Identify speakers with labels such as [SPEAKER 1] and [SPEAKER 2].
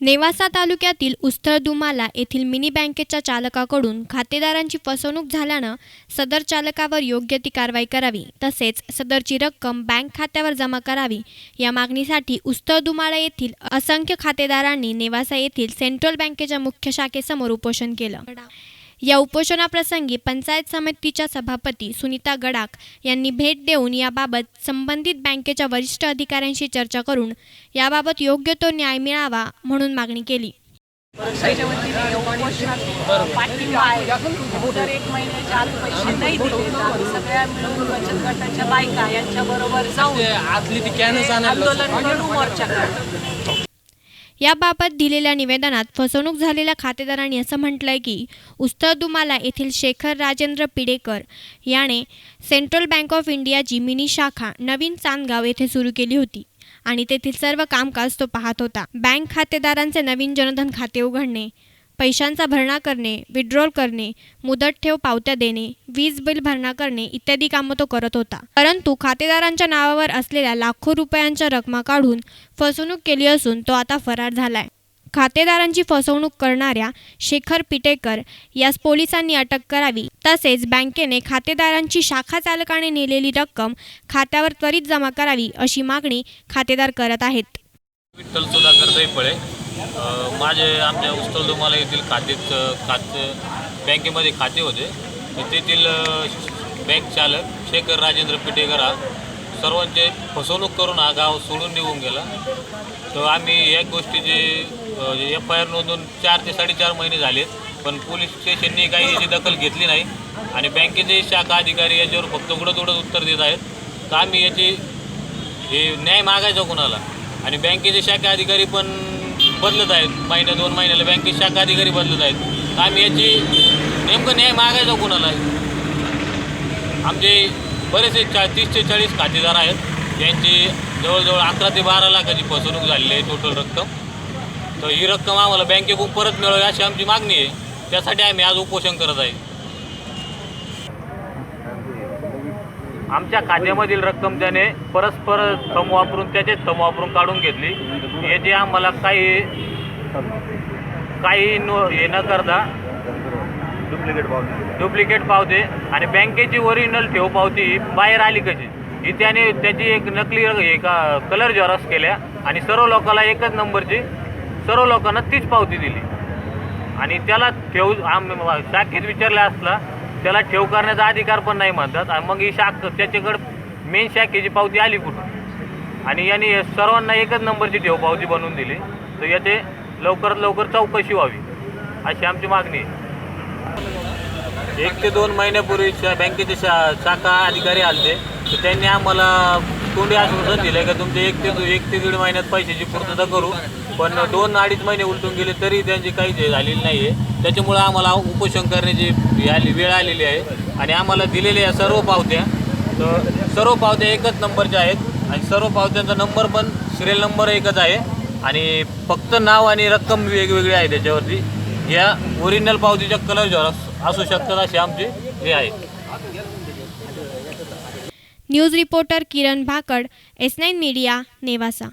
[SPEAKER 1] नेवासा तालुक्यातील उस्तळदुमाला येथील मिनी बँकेच्या चालकाकडून खातेदारांची फसवणूक झाल्यानं सदर चालकावर योग्य ती कारवाई करावी तसेच सदरची रक्कम बँक खात्यावर जमा करावी या मागणीसाठी उस्तळदुमाला येथील असंख्य खातेदारांनी नेवासा येथील सेंट्रल बँकेच्या मुख्य शाखेसमोर उपोषण केलं. या उपोषणाप्रसंगी पंचायत समितीच्या सभापती सुनीता गडाख यांनी भेट देऊन याबाबत संबंधित बँकेच्या वरिष्ठ अधिकाऱ्यांशी चर्चा करून याबाबत योग्य तो न्याय मिळावा म्हणून मागणी केली.
[SPEAKER 2] पाठिंबा आहे एक महिन्याचे आज पैसे नाही दिले आम्ही सगळ्या मिळून बचत गटाच्या बायका यांच्याबरोबर जाऊन
[SPEAKER 3] ती कॅनच आणायला
[SPEAKER 2] आंदोलन मोर्चा
[SPEAKER 1] याबाबत दिलेल्या निवेदनात फसवणूक झालेल्या खातेदारांनी असं म्हटलंय की उस्तदुमाला येथील शेखर राजेंद्र पिडेकर याने सेंट्रल बँक ऑफ इंडियाची मिनी शाखा नवीन चांदगाव येथे सुरू केली होती आणि तेथील सर्व कामकाज तो पाहत होता. बँक खातेदारांचे नवीन जनधन खाते उघडणे पैशांचा भरणा करणे विड्रॉल करणे मुदत ठेव पावत्या देणे वीज बिल भरणा करणे इत्यादी कामं तो करत होता. परंतु खातेदारांच्या नावावर असलेल्या लाखो रुपयांच्या रकमा काढून फसवणूक केली असून तो आता फरार झालाय. खातेदारांची फसवणूक करणाऱ्या शेखर पिटेकर यास पोलिसांनी अटक करावी. तसेच बँकेने खातेदारांची शाखा चालकाने नेलेली रक्कम खात्यावर त्वरित जमा करावी अशी मागणी खातेदार करत आहेत.
[SPEAKER 4] विठ्ठल सुधाकर दैपळे माझे आमच्या उस्तलदुमाला येथील खातेत खाते बँकेमध्ये खाते होते. तेथील बँक चालक शेखर राजेंद्र पिटेकर हा सर्वांचे फसवणूक करून हा गाव सोडून निघून गेला. तर आम्ही या गोष्टीचे एफ आय आर नोंदवून चार ते साडेचार महिने झाले पण पोलीस स्टेशननी काही याची दखल घेतली नाही आणि बँकेचे शाखा अधिकारी याच्यावर फक्त उडत उडत उत्तर देत आहेत. तर आम्ही याची हे न्याय मागायचा कोणाला? आणि बँकेचे शाखा अधिकारी पण बदलत आहेत. महिन्या दोन महिन्याला बँकेत शाखा अधिकारी बदलत आहेत. तर आम्ही याची नेमकं न्याय मागायचा कोणाला आमचे बरेचसे चा तीस ते चाळीस खातेदार आहेत. यांची जवळजवळ अकरा ते बारा लाखाची फसवणूक झालेली आहे टोटल रक्कम. तर ही रक्कम आम्हाला बँकेकडून परत मिळावी अशी आमची मागणी आहे. त्यासाठी आम्ही आज उपोषण करत आहे. आमच्या खात्यामधील रक्कम त्याने परस्पर थम वापरून त्याचेच थम वापरून काढून घेतली. याची आम्हाला काही काही नो हे न करता
[SPEAKER 5] डुप्लिकेट पावती
[SPEAKER 4] डुप्लिकेट पावते आणि बँकेची ओरिजिनल ठेव पावती बाहेर आली कशी? ही त्याने त्याची एक नकली हे का कलर झेरॉक्स केल्या आणि सर्व लोकांना एकच नंबरची सर्व लोकांना तीच पावती दिली. आणि त्याला ठेव आम शाखेत विचारला असला त्याला ठेव करण्याचा अधिकार पण नाही म्हणतात. आणि मग ही शाख त्याच्याकडं मेन शाखेची पावती आली कुठून? आणि यांनी सर्वांना एकच नंबरची ठेव पावती बनवून दिली. तर याचे लवकरात लवकर चौकशी व्हावी अशी आमची मागणी आहे. एक ते दोन महिन्यापूर्वी शा बँकेचे शा शाखा अधिकारी आले तर त्यांनी आम्हाला तोंडी आश्वासन दिलं का तुमचे एक ते एक ते दीड महिन्यात पैशाची पूर्तता करू? पण दोन अडीच महिने उलटून गेले तरी त्यांची काहीच हे झालेली नाही आहे त्याच्यामुळं आम्हाला उपोषण करण्याची आली वेळ आलेली आहे. आणि आम्हाला दिलेल्या या सर्व पावत्या तर सर्व पावत्या एकच नंबरच्या आहेत. आणि सर्व पावत्यांचा नंबर पण सिरियल नंबर एकच आहे. आणि फक्त नाव आणि रक्कम वेगवेगळी आहे त्याच्यावरती. या ओरिजिनल पावतीच्या कलर झेरॉक्स असू शकतात असे आमचे हे आहे
[SPEAKER 1] news reporter Kiran Bhakad S nine media Nevasa.